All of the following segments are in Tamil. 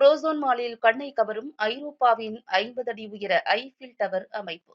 புரோசோன் மாலில் கண்ணை கவரும் ஐரோப்பாவின் ஐம்பது அடி உயர ஐஃபில் டவர் அமைப்பு.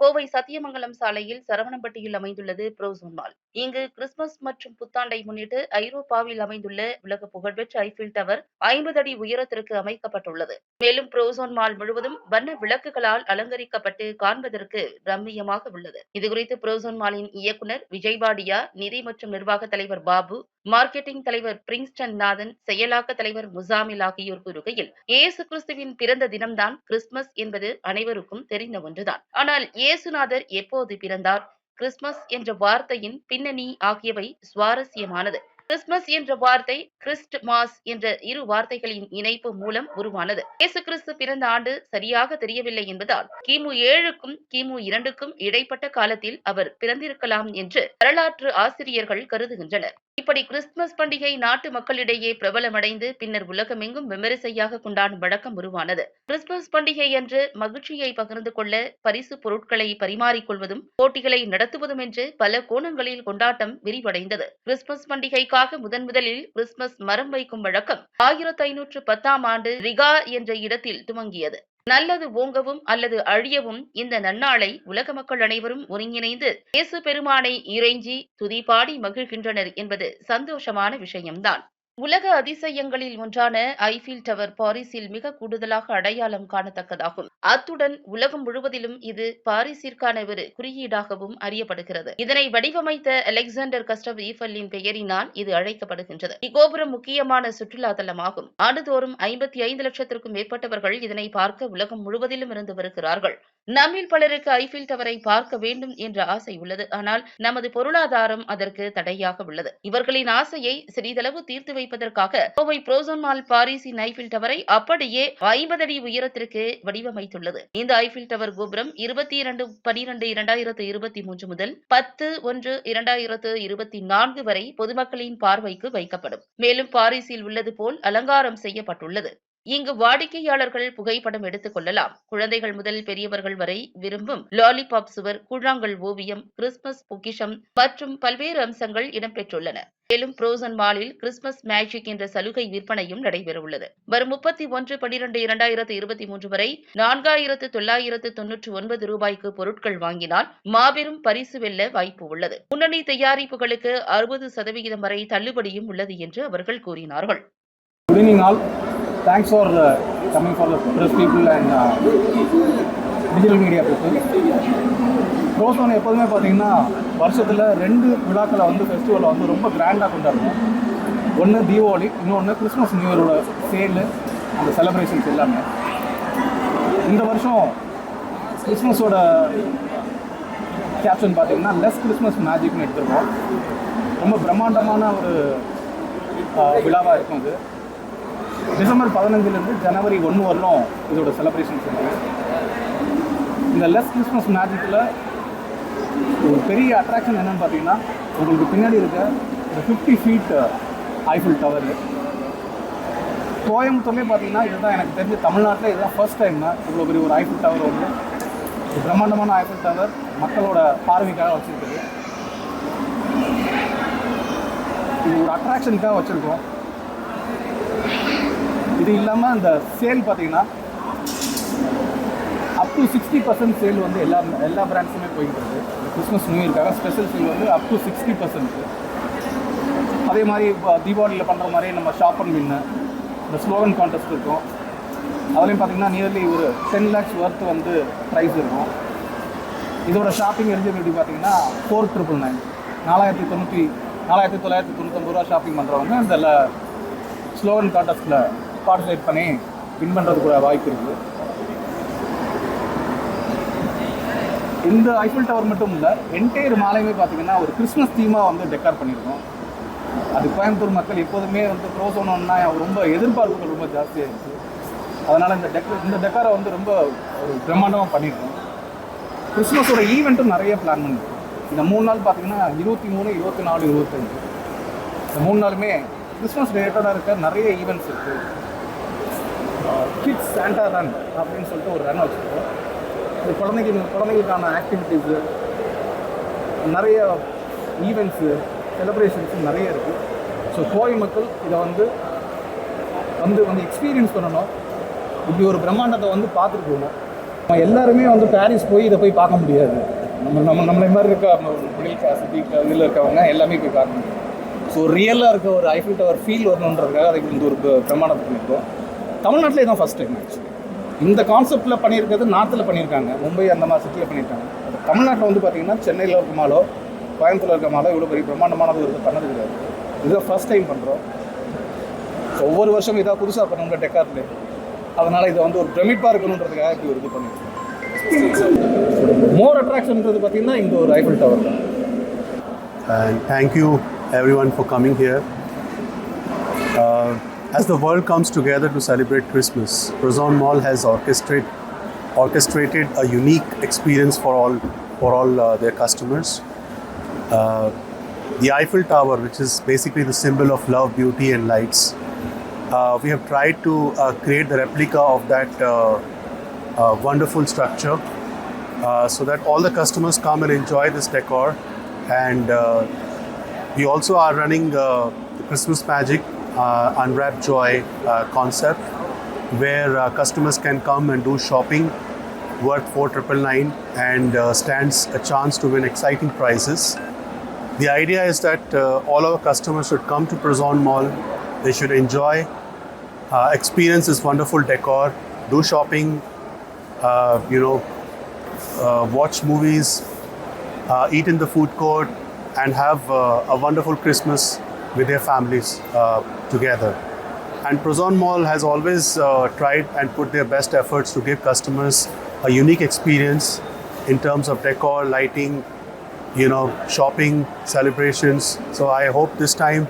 கோவை சத்தியமங்கலம் சாலையில் சரவணம்பட்டியில் அமைந்துள்ளது புரோசோன் மால் இங்கு கிறிஸ்துமஸ் மற்றும் புத்தாண்டை முன்னிட்டு ஐரோப்பாவில் அமைந்துள்ள உலக புகழ்பெற்ற ஐஃபில் டவர் ஐம்பது அடி உயரத்திற்கு அமைக்கப்பட்டுள்ளது. மேலும் புரோசோன் மால் முழுவதும் வண்ண விளக்குகளால் அலங்கரிக்கப்பட்டு காண்பதற்கு ரம்மியமாக உள்ளது. இதுகுறித்து புரோசோன் மாலின் இயக்குனர் விஜய்பாடியா நிதி மற்றும் நிர்வாக தலைவர் பாபு மார்க்கெட்டிங் தலைவர் பிரின்ஸ்டன் நாதன் செயலாக்க தலைவர் முசாமில் ஆகியோர் கூறுகையில் இயேசு கிறிஸ்துவின் பிறந்த தினம்தான் கிறிஸ்துமஸ் என்பது அனைவருக்கும் தெரிந்த ஒன்றுதான். ஆனால் இயேசுநாதர் எப்போது பிறந்தார்? கிறிஸ்துமஸ் என்ற வார்த்தையின் பின்னணி ஆகியவை சுவாரஸ்யமானது. கிறிஸ்துமஸ் என்ற வார்த்தை கிறிஸ்ட் மாஸ் என்ற இரு வார்த்தைகளின் இணைப்பு மூலம் உருவானது. இயேசு கிறிஸ்து பிறந்த ஆண்டு சரியாக தெரியவில்லை என்பதால் கிமு ஏழுக்கும் கிமு இரண்டுக்கும் இடைப்பட்ட காலத்தில் அவர் பிறந்திருக்கலாம் என்று வரலாற்று ஆசிரியர்கள் கருதுகின்றனர். இப்படி கிறிஸ்துமஸ் பண்டிகை நாட்டு மக்களிடையே பிரபலமடைந்து பின்னர் உலகமெங்கும் விமரிசையாக கொண்டாடும் வழக்கம் உருவானது. கிறிஸ்துமஸ் பண்டிகை என்று மகிழ்ச்சியை பகிர்ந்து கொள்ள பரிசு பொருட்களை பரிமாறிக்கொள்வதும் போட்டிகளை நடத்துவதும் என்று பல கோணங்களில் கொண்டாட்டம் விரிவடைந்தது. கிறிஸ்துமஸ் பண்டிகைக்காக முதன் முதலில் கிறிஸ்துமஸ் மரம் வைக்கும் வழக்கம் ஆயிரத்தி ஐநூற்று பத்தாம் ஆண்டு ரிகா என்ற இடத்தில் துவங்கியது. நல்லது ஓங்கவும் அல்லது அழியவும் இந்த நன்னாளை உலக மக்கள் அனைவரும் ஒருங்கிணைந்து இயேசு பெருமானை இறைஞ்சி துதிபாடி மகிழ்கின்றனர் என்பது சந்தோஷமான விஷயம்தான். உலக அதிசயங்களில் ஒன்றான ஐஃபில் டவர் பாரிஸில் மிக கூடுதலாக அடையாளம் காணத்தக்கதாகும். அத்துடன் உலகம் முழுவதிலும் இது பாரிஸிற்கான ஒரு குறியீடாகவும் அறியப்படுகிறது. இதனை வடிவமைத்த அலெக்சாண்டர் கஸ்டவ் ஈஃபல்லின் பெயரினால் இது அழைக்கப்படுகின்றது. இக்கோபுரம் முக்கியமான சுற்றுலா தலமாகும் ஆண்டுதோறும் ஐம்பத்தி ஐந்து லட்சத்திற்கும் மேற்பட்டவர்கள் இதனை பார்க்க உலகம் முழுவதிலும் இருந்து வருகிறார்கள். நம்மில் பலருக்கு ஐஃபில் டவரை பார்க்க வேண்டும் என்ற ஆசை உள்ளது. ஆனால் நமது பொருளாதாரம் அதற்கு தடையாக உள்ளது. இவர்களின் ஆசையை சிறிதளவு தீர்த்து வைப்பதற்காக கோவை புரோசன் மால் பாரிஸின் ஐஃபில் டவரை அப்படியே ஐம்பது அடி உயரத்திற்கு வடிவமைத்துள்ளது. இந்த ஐஃபில் டவர் கோபுரம் இருபத்தி இரண்டு பனிரெண்டு இரண்டாயிரத்து இருபத்தி மூன்று முதல் பத்து ஒன்று இரண்டாயிரத்து இருபத்தி நான்கு வரை பொதுமக்களின் பார்வைக்கு வைக்கப்படும். மேலும் பாரிஸில் உள்ளது போல் அலங்காரம் செய்யப்பட்டுள்ளது. இங்கு வாடிக்கையாளர்கள் புகைப்படம் எடுத்துக் கொள்ளலாம். குழந்தைகள் முதல் பெரியவர்கள் வரை விரும்பும் லாலிபாப் சுவர் கூழாங்கல் ஓவியம் கிறிஸ்துமஸ் பொக்கிஷம் மற்றும் பல்வேறு அம்சங்கள் இடம்பெற்றுள்ளன. மேலும் புரோசன் மாலில் கிறிஸ்துமஸ் மேஜிக் என்ற சலுகை விற்பனையும் நடைபெறவுள்ளது. வரும் முப்பத்தி ஒன்று பனிரெண்டு இரண்டாயிரத்து இருபத்தி மூன்று வரை நான்காயிரத்து தொள்ளாயிரத்து தொன்னூற்று ஒன்பது ரூபாய்க்கு பொருட்கள் வாங்கினால் மாபெரும் பரிசு வெல்ல வாய்ப்பு உள்ளது. முன்னணி தயாரிப்புகளுக்கு அறுபது சதவிகிதம் வரை தள்ளுபடியும் உள்ளது என்று அவர்கள் கூறினார்கள். Good evening all. Thanks for uh, coming for the press people and uh, digital media people. எப்போதுமே பார்த்தீங்கன்னா வருஷத்தில் ரெண்டு விழாக்களை வந்து ஃபெஸ்டிவலை வந்து ரொம்ப கிராண்டாக கொண்டாடுவோம் ஒன்று தீபாவளி இன்னொன்று கிறிஸ்மஸ் நியூ இயரோட சேலு அந்த செலப்ரேஷன்ஸ் எல்லாமே இந்த வருஷம் கிறிஸ்மஸோட கேப்ஷன் பார்த்தீங்கன்னா லெஸ் கிறிஸ்மஸ் மேஜிக்னு எடுத்துருக்கோம் ரொம்ப பிரம்மாண்டமான ஒரு விழாவாக இருக்கும் அது டிசம்பர் பதினஞ்சுலேருந்து ஜனவரி ஒன்று வரலும் இதோட செலப்ரேஷன் இருக்குது இந்த லெஸ் கிறிஸ்மஸ் மேஜிக்கில் ஒரு பெரிய அட்ராக்ஷன் என்னென்னு பார்த்தீங்கன்னா உங்களுக்கு பின்னாடி இருக்க இந்த ஃபிஃப்டி ஃபீட் ஐஃபில் டவர் கோயம்புத்தூர்லேயே பார்த்தீங்கன்னா இதுதான் எனக்கு தெரிஞ்ச தமிழ்நாட்டில் இதுதான் ஃபர்ஸ்ட் டைம் இவ்வளோ பெரிய ஒரு ஐஃபில் டவர் வந்து பிரம்மாண்டமான ஐஃபில் டவர் மக்களோட பார்வைக்காக வச்சுருக்குது. இது ஒரு அட்ராக்ஷனுக்காக வச்சுருக்கோம். இது இல்லாமல் இந்த சேல் பார்த்தீங்கன்னா up to sixty percent sale வந்து எல்லா எல்லா பிராண்ட்ஸுமே போயிட்டு இருக்கு கிறிஸ்மஸ் நியூ இயர்க்காக ஸ்பெஷல் சேல் வந்து அப் டு சிக்ஸ்டி பர்சன்ட் அதே மாதிரி இப்போ தீபாவளியில் பண்ணுற மாதிரி நம்ம ஷாப் அண்ட் வின்னு இந்த ஸ்லோகன் கான்டெஸ்ட் இருக்கும். அதுலேயும் பார்த்தீங்கன்னா நியர்லி ஒரு டென் லேக்ஸ் ஒர்த் வந்து ப்ரைஸ் இருக்கும். இதோட ஷாப்பிங் எலிஜிபிலிட்டி பார்த்தீங்கன்னா ஃபோர் ட்ரிபிள் நைன் நாலாயிரத்தி தொண்ணூற்றி நாலாயிரத்தி தொள்ளாயிரத்தி தொண்ணூத்தொம்பது ரூபா ஷாப்பிங் பண்ணுறவங்க இந்த ஸ்லோகன் கான்டெஸ்ட்டில் பார்ட்டிசிபேட் பண்ணி வின் பண்ணுறதுக்கு வாய்ப்பு இருக்குது. இந்த ஐஃபில் டவர் மட்டும் இல்லை என்டையர் மாலையுமே பார்த்தீங்கன்னா ஒரு கிறிஸ்மஸ் தீமாக வந்து டெக்கார் பண்ணியிருக்கோம் அது கோயம்புத்தூர் மக்கள் எப்போதுமே வந்து ப்ரோசோனோன்னா ரொம்ப எதிர்பார்ப்புகள் ரொம்ப ஜாஸ்தியாக இருந்துச்சு. அதனால் இந்த டெக்க இந்த டெக்காரை வந்து ரொம்ப ஒரு பிரம்மாண்டமாக பண்ணியிருக்கோம் கிறிஸ்மஸோட ஈவெண்ட்டும் நிறைய பிளான் பண்ணியிருக்கோம் இந்த மூணு நாள் பார்த்தீங்கன்னா இருபத்தி மூணு இருபத்தி நாலு இருபத்தஞ்சு இந்த மூணு நாளுமே கிறிஸ்மஸ் ரிலேட்டடாக இருக்க நிறைய ஈவெண்ட்ஸ் இருக்குது கிட்ஸ் சாண்டா ரன் அப்படின்னு சொல்லிட்டு ஒரு ரன் வச்சுருக்கோம். இந்த குழந்தைங்க குழந்தைங்களுக்கான ஆக்டிவிட்டீஸு நிறைய ஈவெண்ட்ஸு செலிப்ரேஷன்ஸு நிறைய இருக்குது ஸோ கோவை மக்கள் இதை வந்து வந்து வந்து எக்ஸ்பீரியன்ஸ் பண்ணணும். இப்படி ஒரு பிரம்மாண்டத்தை வந்து பார்த்துட்டு போகணும் நம்ம எல்லாருமே வந்து பாரிஸ் போய் இதை போய் பார்க்க முடியாது. நம்ம நம்ம நம்மளை மாதிரி இருக்க மிடில் கிளாஸ் இதில் இருக்கவங்க எல்லாமே போய் பார்க்க முடியும் ஸோ ரியலாக இருக்க ஒரு ஐஃபில் டவர் ஃபீல் வரணுன்றதுக்காக அதுக்கு வந்து ஒரு ப- பிரமாணத்தை பண்ணியிருக்கோம். தமிழ்நாட்டிலே தான் ஃபஸ்ட் டைம் ஆக்சுவலி இந்த கான்செப்டில் பண்ணியிருக்கிறது நார்த்தில் பண்ணியிருக்காங்க. மும்பை அந்த மாதிரி சிட்டியில் பண்ணியிருக்காங்க. தமிழ்நாட்டில் வந்து பார்த்தீங்கன்னா சென்னையில் இருக்க மாலோ கோயம்புத்தூர்ல இருக்க மாலோ இவ்வளோ பெரிய பிரம்மாண்டமானது ஒரு பண்ணது கிடையாது. இதுதான் ஃபர்ஸ்ட் டைம் பண்ணுறோம் ஒவ்வொரு வருஷமும் இதாக புதுசாக பண்ணுங்க டெக்கார்ட்ல. அதனால் இதை வந்து ஒரு பிரமிப்பாக இருக்கணுன்றதுக்காக இப்படி ஒரு இது பண்ணியிருக்கோம். மோர் அட்ராக்ஷன்ன்றது பார்த்தீங்கன்னா இந்த ஒரு ஐஃபில் டவர் தான். Thank you everyone for coming here as the world comes together to celebrate Christmas, Prozon Mall has orchestrated orchestrated a unique experience for all for all uh, their customers. Uh, the Eiffel Tower, which is basically the symbol of love, beauty, and lights, uh, we have tried to uh, create the replica of that uh, uh, wonderful structure so that all the customers come and enjoy this decor. And we also are running the Christmas Magic uh, Unwrap Joy uh, concept where uh, customers can come and do shopping worth 4999 and uh, stands a chance to win exciting prizes. The idea is that uh, all our customers should come to Prozon Mall. They should enjoy, uh, experience this wonderful decor, do shopping, uh, you know, uh, watch movies, uh, eat in the food court, and have uh, a wonderful Christmas with their families uh, together. And Prozon Mall has always uh, tried and put their best efforts to give customers a unique experience in terms of decor, lighting, you know, shopping, celebrations. So I hope this time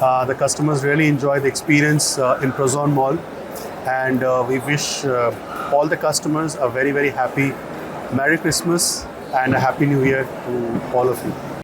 uh, the customers really enjoy the experience uh, in Prozon Mall. And uh, we wish uh, all the customers a very, very happy Merry Christmas and a Happy New Year to all of you.